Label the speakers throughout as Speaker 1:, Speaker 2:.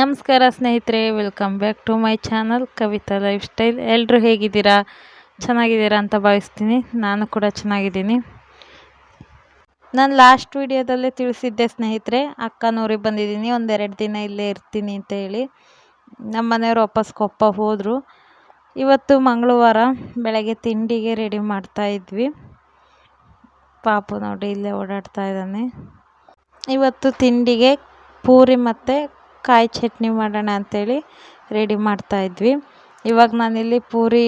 Speaker 1: ನಮಸ್ಕಾರ ಸ್ನೇಹಿತರೆ welcome back to my channel Kavitha lifestyle ಎಲ್ಲರೂ ಹೇಗಿದ್ದೀರಾ? ಚೆನ್ನಾಗಿದ್ದೀರಾ ಅಂತ ಭಾವಿಸ್ತೀನಿ. ನಾನು ಕೂಡ ಚೆನ್ನಾಗಿದ್ದೀನಿ. ನಾನು ಲಾಸ್ಟ್ ವಿಡಿಯೋದಲ್ಲೇ ತಿಳಿಸಿದ್ದೆ ಸ್ನೇಹಿತರೆ, ಅಕ್ಕನೂರಿಗೆ ಬಂದಿದ್ದೀನಿ. ಒಂದೆರಡು ದಿನ ಇಲ್ಲೇ ಇರ್ತೀನಿ ಅಂತ ಹೇಳಿ. ನಮ್ಮ ಮನೆಯವರು ವಾಪಸ್ ಕೊಪ್ಪ ಹೋದರು. ಇವತ್ತು ಮಂಗಳವಾರ ಬೆಳಗ್ಗೆ ತಿಂಡಿಗೆ ರೆಡಿ ಮಾಡ್ತಾ ಇದ್ವಿ. ಪಾಪು ನೋಡಿ ಇಲ್ಲೇ ಓಡಾಡ್ತಾ ಇದ್ದಾನೆ. ಇವತ್ತು ತಿಂಡಿಗೆ ಪೂರಿ ಮತ್ತು ಕಾಯಿ ಚಟ್ನಿ ಮಾಡೋಣ ಅಂತೇಳಿ ರೆಡಿ ಮಾಡ್ತಾಯಿದ್ವಿ ಇವಾಗ ನಾನಿಲ್ಲಿ ಪೂರಿ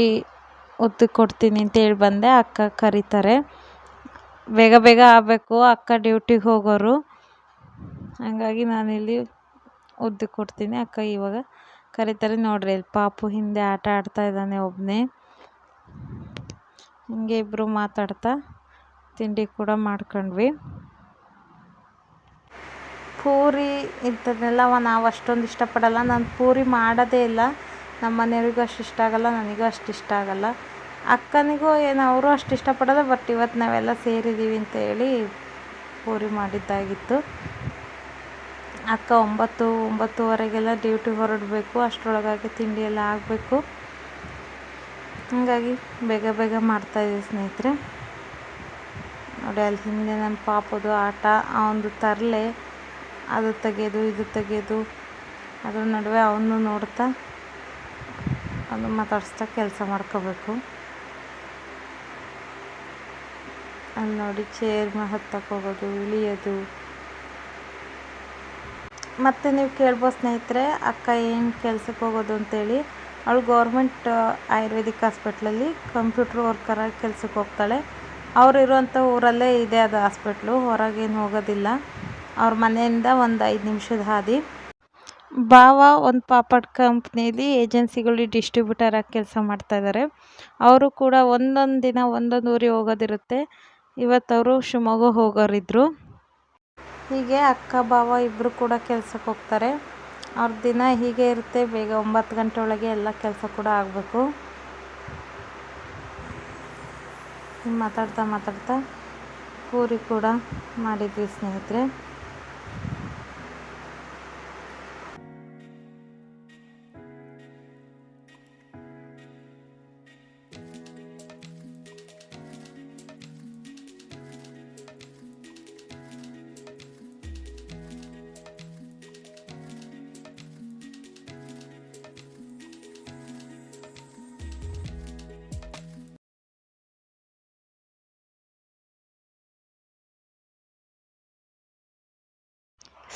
Speaker 1: ಉದ್ದು ಕೊಡ್ತೀನಿ ಅಂತೇಳಿ ಬಂದೆ. ಅಕ್ಕ ಕರೀತಾರೆ. ಬೇಗ ಬೇಗ ಆಗಬೇಕು. ಅಕ್ಕ ಡ್ಯೂಟಿಗೆ ಹೋಗೋರು. ಹಾಗಾಗಿ ನಾನಿಲ್ಲಿ ಉದ್ದು ಕೊಡ್ತೀನಿ. ಅಕ್ಕ ಇವಾಗ ಕರೀತಾರೆ. ನೋಡ್ರಿ, ಇಲ್ಲಿ ಪಾಪು ಹಿಂದೆ ಆಟ ಆಡ್ತಾ ಇದ್ದಾನೆ ಒಬ್ಬನೇ ಹಿಂಗೆ ಇಬ್ಬರು ಮಾತಾಡ್ತಾ ತಿಂಡಿ ಕೂಡ ಮಾಡ್ಕೊಂಡ್ವಿ. ಪೂರಿ ಇಂಥದ್ದನ್ನೆಲ್ಲ ನಾವು ಅಷ್ಟೊಂದು ಇಷ್ಟಪಡಲ್ಲ. ನಾನು ಪೂರಿ ಮಾಡೋದೇ ಇಲ್ಲ. ನಮ್ಮ ಮನೆಯವ್ರಿಗೂ ಅಷ್ಟು ಇಷ್ಟ ಆಗಲ್ಲ, ನನಗೂ ಅಷ್ಟು ಇಷ್ಟ ಆಗಲ್ಲ. ಅಕ್ಕನಿಗೂ ಏನು, ಅವರು ಅಷ್ಟು ಇಷ್ಟಪಡೋಲ್ಲ, ಬಟ್ ಇವತ್ತು ನಾವೆಲ್ಲ ಸೇರಿದ್ದೀವಿ ಅಂತ ಹೇಳಿ ಪೂರಿ ಮಾಡಿದ್ದಾಗಿತ್ತು. ಅಕ್ಕ ಒಂಬತ್ತು, ಒಂಬತ್ತುವರೆಗೆಲ್ಲ ಡ್ಯೂಟಿ ಹೊರಡಬೇಕು, ಅಷ್ಟರೊಳಗಾಗಿ ತಿಂಡಿ ಎಲ್ಲ ಆಗಬೇಕು. ಹಾಗಾಗಿ ಬೇಗ ಬೇಗ ಮಾಡ್ತಾಯಿದ್ದೀವಿ ಸ್ನೇಹಿತರೆ. ನೋಡಿ, ಅಲ್ಲಿ ಹಿಂದೆ ನನ್ನ ಪಾಪದು ಆಟ ಅವನದು ತರಲೆ. ಅದು ತೆಗೆದು, ಇದು ತೆಗೆದು, ಅದ್ರ ನಡುವೆ ಅವನು ನೋಡ್ತಾ ಅದು ಮಾತಾಡಿಸ್ತಾ ಕೆಲಸ ಮಾಡ್ಕೋಬೇಕು. ಅಲ್ಲಿ ನೋಡಿ ಚೇರ್ ಹತ್ತಕ್ಕೆ ಹೋಗೋದು ಇಳಿಯೋದು. ಮತ್ತು ನೀವು ಕೇಳ್ಬೋದು ಸ್ನೇಹಿತರೆ, ಅಕ್ಕ ಏನು ಕೆಲ್ಸಕ್ಕೆ ಹೋಗೋದು ಅಂತೇಳಿ, ಅವಳು ಗೌರ್ಮೆಂಟ್ ಆಯುರ್ವೇದಿಕ್ ಹಾಸ್ಪಿಟ್ಲಲ್ಲಿ ಕಂಪ್ಯೂಟ್ರ್ ವರ್ಕರಾಗಿ ಕೆಲ್ಸಕ್ಕೆ ಹೋಗ್ತಾಳೆ. ಅವ್ರು ಇರುವಂಥ ಊರಲ್ಲೇ ಇದೆ ಅದು ಹಾಸ್ಪಿಟ್ಲು ಹೊರಗೇನು ಹೋಗೋದಿಲ್ಲ. ಅವ್ರ ಮನೆಯಿಂದ ಒಂದು ಐದು ನಿಮಿಷದ ಹಾದಿ. ಭಾವ ಒಂದು ಪಾಪಡ್ ಕಂಪ್ನಿಲಿ ಏಜೆನ್ಸಿಗಳು ಡಿಸ್ಟ್ರಿಬ್ಯೂಟರ್ ಆಗಿ ಕೆಲಸ ಮಾಡ್ತಾಯಿದ್ದಾರೆ ಅವರು ಕೂಡ ಒಂದೊಂದು ದಿನ ಒಂದೊಂದು ಊರಿಗೆ ಹೋಗೋದಿರುತ್ತೆ. ಇವತ್ತು ಅವರು ಶಿವಮೊಗ್ಗ ಹೋಗೋರಿದ್ದರು ಹೀಗೆ ಅಕ್ಕ, ಭಾವ ಇಬ್ಬರು ಕೂಡ ಕೆಲಸಕ್ಕೆ ಹೋಗ್ತಾರೆ. ಅವ್ರ ದಿನ ಹೀಗೆ ಇರುತ್ತೆ. ಬೇಗ ಒಂಬತ್ತು ಗಂಟೆ ಒಳಗೆ ಎಲ್ಲ ಕೆಲಸ ಕೂಡ ಆಗಬೇಕು. ಮಾತಾಡ್ತಾ ಮಾತಾಡ್ತಾ ಪೂರಿ ಕೂಡ ಮಾಡಿದ್ವಿ ಸ್ನೇಹಿತರೆ.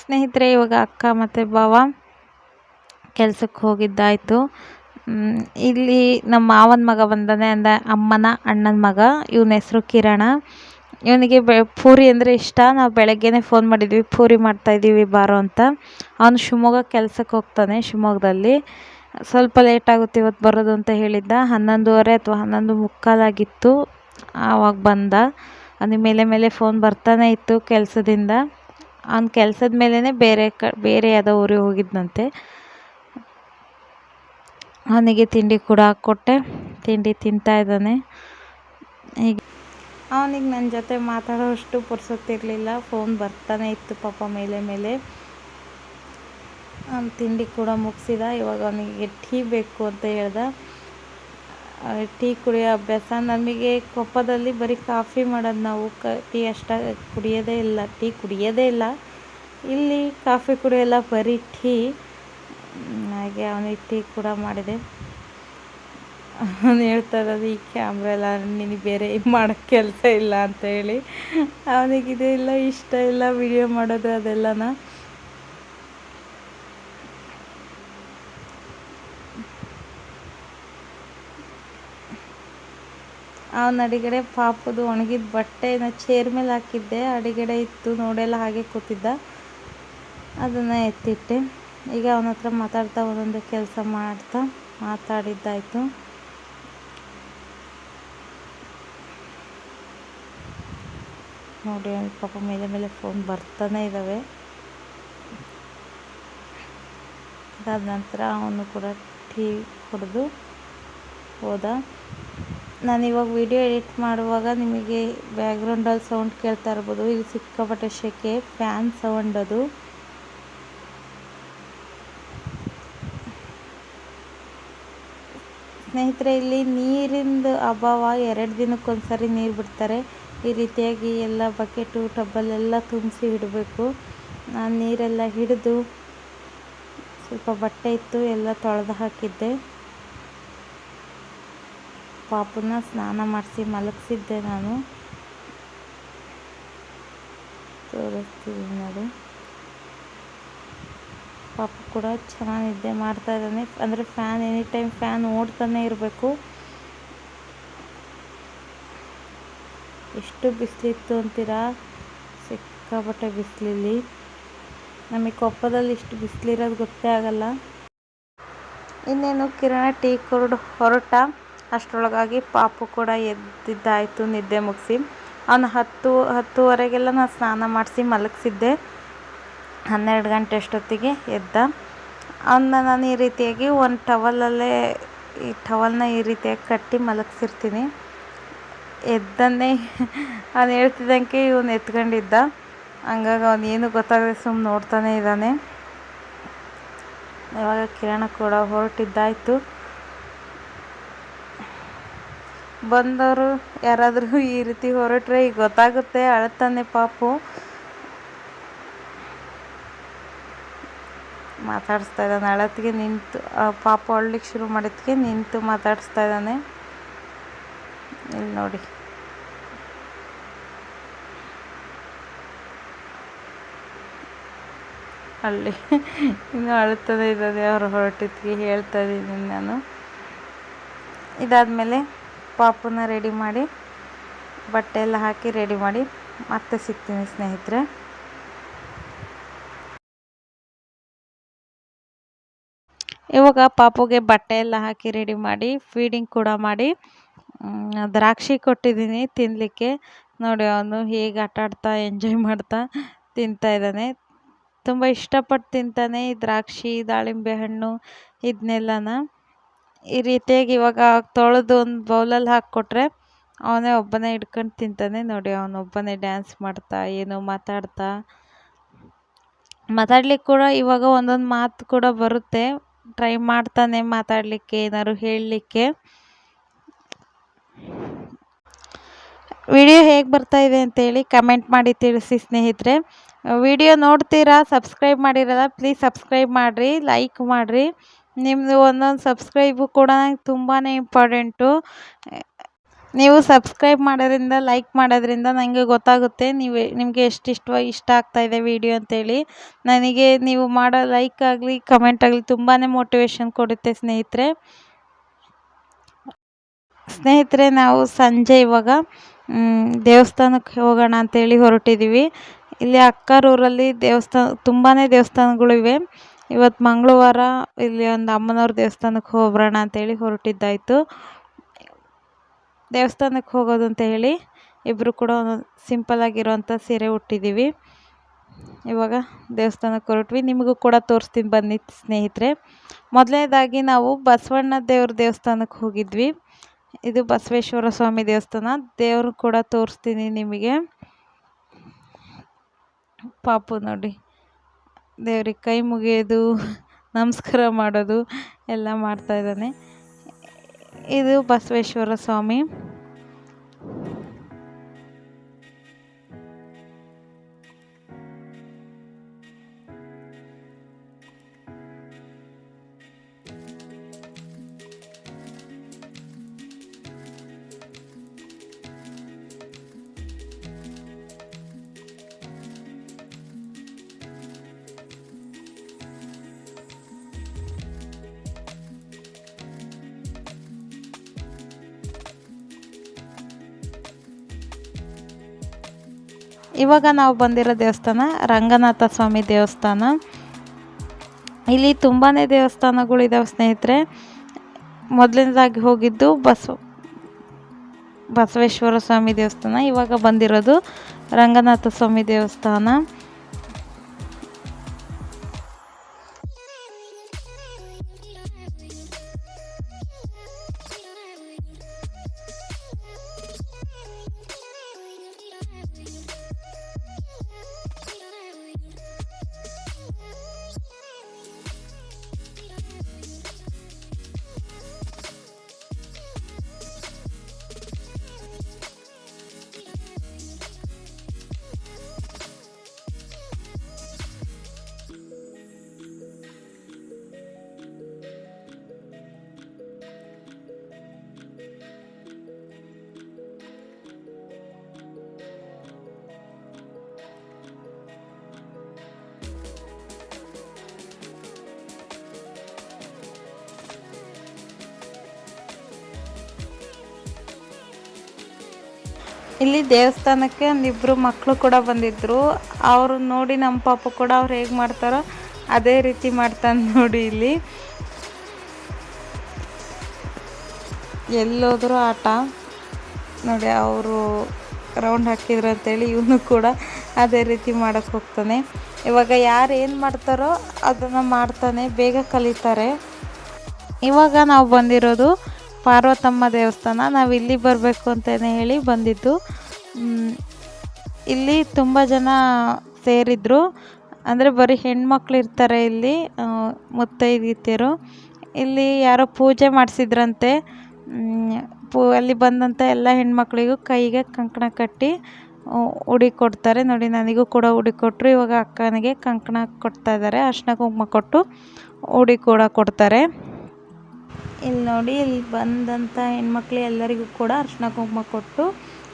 Speaker 1: ಸ್ನೇಹಿತರೆ, ಇವಾಗ ಅಕ್ಕ ಮತ್ತು ಭಾವ ಕೆಲ್ಸಕ್ಕೆ ಹೋಗಿದ್ದಾಯಿತು. ಇಲ್ಲಿ ನಮ್ಮ ಮಾವನ ಮಗ ಬಂದಾನೆ ಅಂದ ಅಮ್ಮನ ಅಣ್ಣನ ಮಗ. ಇವನ ಹೆಸರು ಕಿರಣ. ಇವನಿಗೆ ಬೆ, ಪೂರಿ ಅಂದರೆ ಇಷ್ಟ. ನಾವು ಬೆಳಗ್ಗೆನೇ ಫೋನ್ ಮಾಡಿದ್ವಿ, ಪೂರಿ ಮಾಡ್ತಾಯಿದ್ದೀವಿ ಬಾರೋ ಅಂತ. ಅವನು ಶಿವಮೊಗ್ಗ ಕೆಲಸಕ್ಕೆ ಹೋಗ್ತಾನೆ ಶಿವಮೊಗ್ಗದಲ್ಲಿ. ಸ್ವಲ್ಪ ಲೇಟ್ ಆಗುತ್ತೆ ಇವತ್ತು ಬರೋದು ಅಂತ ಹೇಳಿದ್ದ. ಹನ್ನೊಂದುವರೆ ಅಥವಾ ಹನ್ನೊಂದು ಮುಕ್ಕಾಲಾಗಿತ್ತು. ಆವಾಗ ಬಂದ. ಅವನಿಗೆ ಮೇಲೆ ಮೇಲೆ ಫೋನ್ ಬರ್ತಾನೆ ಇತ್ತು ಕೆಲಸದಿಂದ. ಅವ್ನ ಕೆಲಸದ ಮೇಲೇ ಬೇರೆ ಕ, ಬೇರೆ ಯಾವುದೋ ಊರಿಗೆ ಹೋಗಿದ್ದಂತೆ ಅವನಿಗೆ ತಿಂಡಿ ಕೂಡ ಹಾಕ್ಕೊಟ್ಟೆ. ತಿಂಡಿ ತಿಂತಾ ಇದ್ದಾನೆ. ಅವನಿಗೆ ನನ್ನ ಜೊತೆ ಮಾತಾಡೋಷ್ಟು ಪುರ್ಸೊತ್ತಿರಲಿಲ್ಲ. ಫೋನ್ ಬರ್ತಾನೆ ಇತ್ತು ಪಾಪ ಮೇಲೆ ಮೇಲೆ. ಅವ್ನು ತಿಂಡಿ ಕೂಡ ಮುಗಿಸಿದ. ಇವಾಗ ಅವನಿಗೆ ಟೀ ಬೇಕು ಅಂತ ಹೇಳ್ದ. ಟೀ ಕುಡಿಯೋ ಅಭ್ಯಾಸ. ನಮಗೆ ಕೊಪ್ಪದಲ್ಲಿ ಬರೀ ಕಾಫಿ ಮಾಡೋದು ನಾವು. ಕ, ಟೀ ಅಷ್ಟಾಗಿ ಕುಡಿಯೋದೇ ಇಲ್ಲ. ಟೀ ಕುಡಿಯೋದೇ ಇಲ್ಲ. ಇಲ್ಲಿ ಕಾಫಿ ಕುಡಿಯೋಲ್ಲ, ಬರೀ ಟೀ. ಹಾಗೆ ಅವನಿಗೆ ಟೀ ಕೂಡ ಮಾಡಿದೆ. ಅವನು ಹೇಳ್ತಾ ಇರೋದು, ಈ ಕ್ಯಾಮ್ರ ಎಲ್ಲ ನಿನಗೆ ಬೇರೆ ಮಾಡೋ ಕೆಲಸ ಇಲ್ಲ ಅಂತ ಹೇಳಿ. ಅವನಿಗೆ ಇದೆಲ್ಲ ಇಷ್ಟ ಇಲ್ಲ ವಿಡಿಯೋ ಮಾಡೋದು ಅದೆಲ್ಲನ. ಅವನ ಅಡಿಗಡೆ ಪಾಪದು ಒಣಗಿದ ಬಟ್ಟೆನ ಚೇರ್ ಮೇಲೆ ಹಾಕಿದ್ದೆ. ಅಡಿಗಡೆ ಇತ್ತು ನೋಡೆಲ್ಲ ಹಾಗೆ ಕೂತಿದ್ದ. ಅದನ್ನು ಎತ್ತಿಟ್ಟೆ. ಈಗ ಅವನ ಹತ್ರ ಮಾತಾಡ್ತಾ ಒಂದೊಂದು ಕೆಲಸ ಮಾಡ್ತಾ ಮಾತಾಡಿದ್ದಾಯಿತು. ನೋಡಿ ಪಾಪ ಮೇಲೆ ಮೇಲೆ ಫೋನ್ ಬರ್ತಾನೆ ಇದ್ದಾವೆ ಅದಾದ ನಂತರ ಅವನು ಕೂಡ ಟೀ ಕುಡಿದು ಹೋದ. ನಾನು ನಾನಿವಾಗ ವಿಡಿಯೋ ಎಡಿಟ್ ಮಾಡುವಾಗ ನಿಮಗೆ ಬ್ಯಾಕ್ಗ್ರೌಂಡಲ್ಲಿ ಸೌಂಡ್ ಕೇಳ್ತಾ ಇರ್ಬೋದು. ಇದು ಸಿಕ್ಕಾಪಟ್ಟೆ ಶೆಕೆ ಫ್ಯಾನ್ ಸೌಂಡ್ ಅದು. ಸ್ನೇಹಿತರೆ, ಇಲ್ಲಿ ನೀರಿಂದು ಅಭಾವ ಎರಡು ದಿನಕ್ಕೊಂದ್ಸರಿ ನೀರು ಬಿಡ್ತಾರೆ. ಈ ರೀತಿಯಾಗಿ ಎಲ್ಲ ಬಕೆಟು ಟಬ್ಬಲ್ಲೆಲ್ಲ ತುಂಬಿಸಿ ಇಡಬೇಕು. ನಾನು ನೀರೆಲ್ಲ ಹಿಡಿದು ಸ್ವಲ್ಪ ಬಟ್ಟೆ ಇತ್ತು, ಎಲ್ಲ ತೊಳೆದು ಹಾಕಿದ್ದೆ. ಪಾಪುನ ಸ್ನಾನ ಮಾಡಿಸಿ ಮಲಗಿಸಿದ್ದೆ ನಾನು. ತೋರಿಸ್ತೀನಿ ನೋಡಿ. ಪಾಪ ಕೂಡ ಚೆನ್ನಾಗಿ ನಿದ್ದೆ ಮಾಡ್ತಾ ಇದ್ದಾನೆ. ಅಂದರೆ ಫ್ಯಾನ್, ಎನಿ ಟೈಮ್ ಫ್ಯಾನ್ ಓಡ್ತಾನೆ ಇರಬೇಕು. ಎಷ್ಟು ಬಿಸಿಲಿತ್ತು ಅಂತೀರಾ? ಸಿಕ್ಕಾಪಟ್ಟೆ ಬಿಸಿಲಲ್ಲಿ. ನಮಗೆ ಕೊಪ್ಪದಲ್ಲಿ ಇಷ್ಟು ಬಿಸಿಲಿರೋದು ಗೊತ್ತೇ ಆಗಲ್ಲ. ಇನ್ನೇನು ಕಿರಣ ಟೀ ಕೊರಡು ಹೊರಟ. ಅಷ್ಟರೊಳಗಾಗಿ ಪಾಪು ಕೂಡ ಎದ್ದಿದ್ದಾಯಿತು, ನಿದ್ದೆ ಮುಗಿಸಿ. ಅವನು ಹತ್ತು, ಹತ್ತುವರೆಗೆಲ್ಲ ನಾನು ಸ್ನಾನ ಮಾಡಿಸಿ ಮಲಗಿಸಿದ್ದೆ. ಹನ್ನೆರಡು ಗಂಟೆ ಅಷ್ಟೊತ್ತಿಗೆ ಎದ್ದ. ಅವನ್ನ ನಾನು ಈ ರೀತಿಯಾಗಿ ಒಂದು ಟವಲಲ್ಲೇ, ಈ ಟವಲ್ನ ಈ ರೀತಿಯಾಗಿ ಕಟ್ಟಿ ಮಲಗಿಸಿರ್ತೀನಿ. ಎದ್ದನ್ನೇ ಅವನು ಹೇಳ್ತಿದ್ದಂಗೆ ಇವನು ಎತ್ಕೊಂಡಿದ್ದ. ಹಂಗಾಗಿ ಅವನು ಏನು ಗೊತ್ತಾಗದೆ ಸುಮ್ಮನೆ ನೋಡ್ತಾನೆ ಇದ್ದಾನೆ. ಇವಾಗ ಕಿರಣ ಕೂಡ ಹೊರಟಿದ್ದಾಯಿತು. ಬಂದವರು ಯಾರಾದರೂ ಈ ರೀತಿ ಹೊರಟ್ರೆ ಈಗ ಗೊತ್ತಾಗುತ್ತೆ, ಅಳತಾನೆ ಪಾಪು. ಮಾತಾಡಿಸ್ತಾ ಇದ್ದಾನೆ, ಅಳತ್ತಿಗೆ ನಿಂತು ಪಾಪು ಅಳ್ಲಿಕ್ಕೆ ಶುರು ಮಾಡಿದ್ಕೆ ನಿಂತು ಮಾತಾಡಿಸ್ತಾ ಇದ್ದಾನೆ. ಇಲ್ಲಿ ನೋಡಿ. ಅಲ್ಲಿ ಇನ್ನು ಅಳ್ತದೆ ಇದ್ದಾನೆ, ಅವ್ರು ಹೊರಟಿದ್ಕೆ ಹೇಳ್ತಾ ಇದ್ದೀನಿ ನಾನು. ಇದಾದಮೇಲೆ ಪಾಪುನ ರೆಡಿ ಮಾಡಿ ಬಟ್ಟೆ ಎಲ್ಲ ಹಾಕಿ ರೆಡಿ ಮಾಡಿ ಮತ್ತೆ ಸಿಗ್ತೀನಿ ಸ್ನೇಹಿತರೆ. ಇವಾಗ ಪಾಪುಗೆ ಬಟ್ಟೆ ಎಲ್ಲ ಹಾಕಿ ರೆಡಿ ಮಾಡಿ ಫೀಡಿಂಗ್ ಕೂಡ ಮಾಡಿ. ದ್ರಾಕ್ಷಿ ಕೊಟ್ಟಿದ್ದೀನಿ ತಿನ್ನಲಿಕ್ಕೆ ನೋಡಿ, ಅವನು ಹೇಗೆ ಆಟಾಡ್ತಾ ಎಂಜಾಯ್ ಮಾಡ್ತಾ ತಿಂತಾ ಇದ್ದಾನೆ. ತುಂಬ ಇಷ್ಟಪಟ್ಟು ತಿಂತಾನೆ ಈ ದ್ರಾಕ್ಷಿ, ದಾಳಿಂಬೆ ಹಣ್ಣು, ಇದನ್ನೆಲ್ಲನ. ಈ ರೀತಿಯಾಗಿ ಇವಾಗ ತೊಳೆದು ಒಂದು ಬೌಲಲ್ಲಿ ಹಾಕಿಕೊಟ್ರೆ ಅವನೇ ಒಬ್ಬನೇ ಹಿಡ್ಕೊಂಡು ತಿಂತಾನೆ. ನೋಡಿ ಅವನೊಬ್ಬನೇ ಡ್ಯಾನ್ಸ್ ಮಾಡ್ತಾ, ಏನೋ ಮಾತಾಡ್ತಾ. ಮಾತಾಡ್ಲಿಕ್ಕೆ ಕೂಡ ಇವಾಗ ಒಂದೊಂದು ಮಾತು ಕೂಡ ಬರುತ್ತೆ. ಟ್ರೈ ಮಾಡ್ತಾನೆ ಮಾತಾಡಲಿಕ್ಕೆ, ಏನಾದ್ರು ಹೇಳಲಿಕ್ಕೆ. ವಿಡಿಯೋ ಹೇಗೆ ಬರ್ತಾ ಇದೆ ಅಂತೇಳಿ ಕಮೆಂಟ್ ಮಾಡಿ ತಿಳಿಸಿ ಸ್ನೇಹಿತರೆ. ವಿಡಿಯೋ ನೋಡ್ತೀರಾ, ಸಬ್ಸ್ಕ್ರೈಬ್ ಮಾಡಿರಲ್ಲ, ಪ್ಲೀಸ್ ಸಬ್ಸ್ಕ್ರೈಬ್ ಮಾಡಿರಿ, ಲೈಕ್ ಮಾಡಿರಿ. ನಿಮ್ಮದು ಒಂದೊಂದು ಸಬ್ಸ್ಕ್ರೈಬು ಕೂಡ ನಂಗೆ ತುಂಬಾ ಇಂಪಾರ್ಟೆಂಟು ನೀವು ಸಬ್ಸ್ಕ್ರೈಬ್ ಮಾಡೋದ್ರಿಂದ ಲೈಕ್ ಮಾಡೋದ್ರಿಂದ ನನಗೆ ಗೊತ್ತಾಗುತ್ತೆ. ನೀವು, ನಿಮಗೆ ಎಷ್ಟು ಇಷ್ಟ ಇಷ್ಟ ಆಗ್ತಾಯಿದೆ ವಿಡಿಯೋ ಅಂತೇಳಿ. ನನಗೆ ನೀವು ಮಾಡೋ ಲೈಕ್ ಆಗಲಿ ಕಮೆಂಟ್ ಆಗಲಿ ತುಂಬಾ ಮೋಟಿವೇಶನ್ ಕೊಡುತ್ತೆ ಸ್ನೇಹಿತರೆ. ಸ್ನೇಹಿತರೆ, ನಾವು ಸಂಜೆ ಇವಾಗ ದೇವಸ್ಥಾನಕ್ಕೆ ಹೋಗೋಣ ಅಂತೇಳಿ ಹೊರಟಿದ್ದೀವಿ ಇಲ್ಲಿ ಅಕ್ಕರೂರಲ್ಲಿ ದೇವಸ್ಥಾನ ತುಂಬಾ ದೇವಸ್ಥಾನಗಳಿವೆ ಇವತ್ತು ಮಂಗಳವಾರ ಇಲ್ಲಿ ಒಂದು ಅಮ್ಮನವ್ರ ದೇವಸ್ಥಾನಕ್ಕೆ ಹೋಗ್ಬರೋಣ ಅಂತೇಳಿ ಹೊರಟಿದ್ದಾಯಿತು. ದೇವಸ್ಥಾನಕ್ಕೆ ಹೋಗೋದು ಅಂತ ಹೇಳಿ ಇಬ್ಬರು ಕೂಡ ಒಂದೊಂದು ಸಿಂಪಲ್ಲಾಗಿರೋವಂಥ ಸೀರೆ ಉಟ್ಟಿದ್ದೀವಿ. ಇವಾಗ ದೇವಸ್ಥಾನಕ್ಕೆ ಹೊರಟ್ವಿ. ನಿಮಗೂ ಕೂಡ ತೋರಿಸ್ತೀನಿ ಬನ್ನಿ ಸ್ನೇಹಿತರೆ. ಮೊದಲನೇದಾಗಿ ನಾವು ಬಸವಣ್ಣ ದೇವ್ರ ದೇವಸ್ಥಾನಕ್ಕೆ ಹೋಗಿದ್ವಿ. ಇದು ಬಸವೇಶ್ವರ ಸ್ವಾಮಿ ದೇವಸ್ಥಾನ. ದೇವರು ಕೂಡ ತೋರಿಸ್ತೀನಿ ನಿಮಗೆ. ಪಾಪು ನೋಡಿ. ದೇವ್ರಿಗೆ ಕೈ ಮುಗಿಯೋದು ನಮಸ್ಕಾರ ಮಾಡೋದು ಎಲ್ಲ ಮಾಡ್ತಾಯಿದ್ದಾನೆ ಇದು ಬಸವೇಶ್ವರ ಸ್ವಾಮಿ. ಇವಾಗ ನಾವು ಬಂದಿರೋ ದೇವಸ್ಥಾನ ರಂಗನಾಥ ಸ್ವಾಮಿ ದೇವಸ್ಥಾನ. ಇಲ್ಲಿ ತುಂಬಾ ದೇವಸ್ಥಾನಗಳಿದ್ದಾವೆ ಸ್ನೇಹಿತರೆ. ಮೊದಲನೇದಾಗಿ ಹೋಗಿದ್ದು ಬಸವ, ಬಸವೇಶ್ವರ ಸ್ವಾಮಿ ದೇವಸ್ಥಾನ. ಇವಾಗ ಬಂದಿರೋದು ರಂಗನಾಥ ಸ್ವಾಮಿ ದೇವಸ್ಥಾನ. ಇಲ್ಲಿ ದೇವಸ್ಥಾನಕ್ಕೆ ಒಂದಿಬ್ಬರು ಮಕ್ಕಳು ಕೂಡ ಬಂದಿದ್ರು. ಅವರು ನೋಡಿ ನಮ್ಮ ಪಾಪ ಕೂಡ ಅವ್ರು ಹೇಗೆ ಮಾಡ್ತಾರೋ ಅದೇ ರೀತಿ ಮಾಡ್ತಾನೆ ನೋಡಿ ಇಲ್ಲಿ. ಎಲ್ಲೋದ್ರೂ ಆಟ. ನೋಡಿ ಅವರು ರೌಂಡ್ ಹಾಕಿದ್ರು ಅಂತೇಳಿ ಇವನು ಕೂಡ ಅದೇ ರೀತಿ ಮಾಡೋಕ್ಕೆ ಹೋಗ್ತಾನೆ. ಇವಾಗ ಯಾರು ಏನು ಮಾಡ್ತಾರೋ ಅದನ್ನು ಮಾಡ್ತಾನೆ. ಬೇಗ ಕಲಿತಾರೆ. ಇವಾಗ ನಾವು ಬಂದಿರೋದು ಪಾರ್ವತಮ್ಮ ದೇವಸ್ಥಾನ, ನಾವು ಇಲ್ಲಿ ಬರಬೇಕು ಅಂತಲೇ ಹೇಳಿ ಬಂದಿದ್ದು. ಇಲ್ಲಿ ತುಂಬ ಜನ ಸೇರಿದ್ರು. ಅಂದರೆ ಬರೀ ಹೆಣ್ಮಕ್ಳು ಇರ್ತಾರೆ ಇಲ್ಲಿ ಮುತ್ತೈದಿತ್ತರು ಇಲ್ಲಿ ಯಾರೋ ಪೂಜೆ ಮಾಡಿಸಿದ್ರಂತೆ. ಪೂ, ಅಲ್ಲಿ ಬಂದಂಥ ಎಲ್ಲ ಹೆಣ್ಮಕ್ಳಿಗೂ ಕೈಗೆ ಕಂಕಣ ಕಟ್ಟಿ ಉಡಿ ಕೊಡ್ತಾರೆ. ನೋಡಿ, ನನಗೂ ಕೂಡ ಉಡಿ ಕೊಟ್ಟರು ಇವಾಗ ಅಕ್ಕನಿಗೆ ಕಂಕಣ ಕೊಡ್ತಾ ಇದ್ದಾರೆ. ಅರ್ಶಿನ ಕುಂಕುಮ ಕೊಟ್ಟು ಉಡಿ ಕೂಡ ಕೊಡ್ತಾರೆ. ಇಲ್ಲಿ ನೋಡಿ, ಇಲ್ಲಿ ಬಂದಂಥ ಹೆಣ್ಮಕ್ಳು ಎಲ್ಲರಿಗೂ ಕೂಡ ಅರ್ಶಿನ ಕುಂಕುಮ ಕೊಟ್ಟು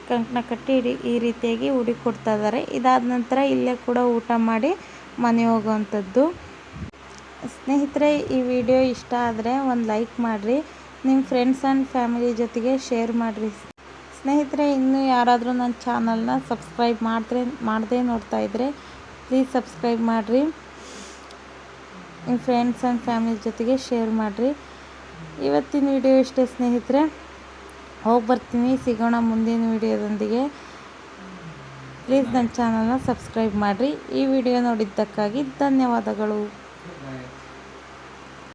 Speaker 1: ಕಂಕಣ ಕಟ್ಟಿ ಈ ರೀತಿಯಾಗಿ ಉಡಿ ಕೊಡ್ತಾ ಇದ್ದಾರೆ. ಇದಾದ ನಂತರ ಇಲ್ಲೇ ಕೂಡ ಊಟ ಮಾಡಿ ಮನೆ ಹೋಗುವಂಥದ್ದು. ಸ್ನೇಹಿತರೆ, ಈ ವಿಡಿಯೋ ಇಷ್ಟ ಆದರೆ ಒಂದು ಲೈಕ್ ಮಾಡಿರಿ. ನಿಮ್ಮ ಫ್ರೆಂಡ್ಸ್ ಆ್ಯಂಡ್ ಫ್ಯಾಮಿಲಿ ಜೊತೆಗೆ ಶೇರ್ ಮಾಡಿರಿ. ಸ್ನೇಹಿತರೆ, ಇನ್ನೂ ಯಾರಾದರೂ ನನ್ನ ಚಾನಲ್ನ ಸಬ್ಸ್ಕ್ರೈಬ್ ಮಾಡಿದ್ರೆ, ಮಾಡದೇ ನೋಡ್ತಾ ಇದ್ದರೆ ಪ್ಲೀಸ್ ಸಬ್ಸ್ಕ್ರೈಬ್ ಮಾಡಿರಿ. ನಿಮ್ಮ ಫ್ರೆಂಡ್ಸ್ ಆ್ಯಂಡ್ ಫ್ಯಾಮಿಲಿ ಜೊತೆಗೆ ಶೇರ್ ಮಾಡಿರಿ. ಇವತ್ತಿನ ವಿಡಿಯೋ ಇಷ್ಟೇ ಸ್ನೇಹಿತರೆ. ಹೋಗಿ ಬರ್ತೀನಿ, ಸಿಗೋಣ ಮುಂದಿನ ವಿಡಿಯೋದೊಂದಿಗೆ. ಪ್ಲೀಸ್ ನನ್ನ ಚಾನಲ್ನ ಸಬ್ಸ್ಕ್ರೈಬ್ ಮಾಡಿರಿ. ಈ ವಿಡಿಯೋ ನೋಡಿದ್ದಕ್ಕಾಗಿ ಧನ್ಯವಾದಗಳು.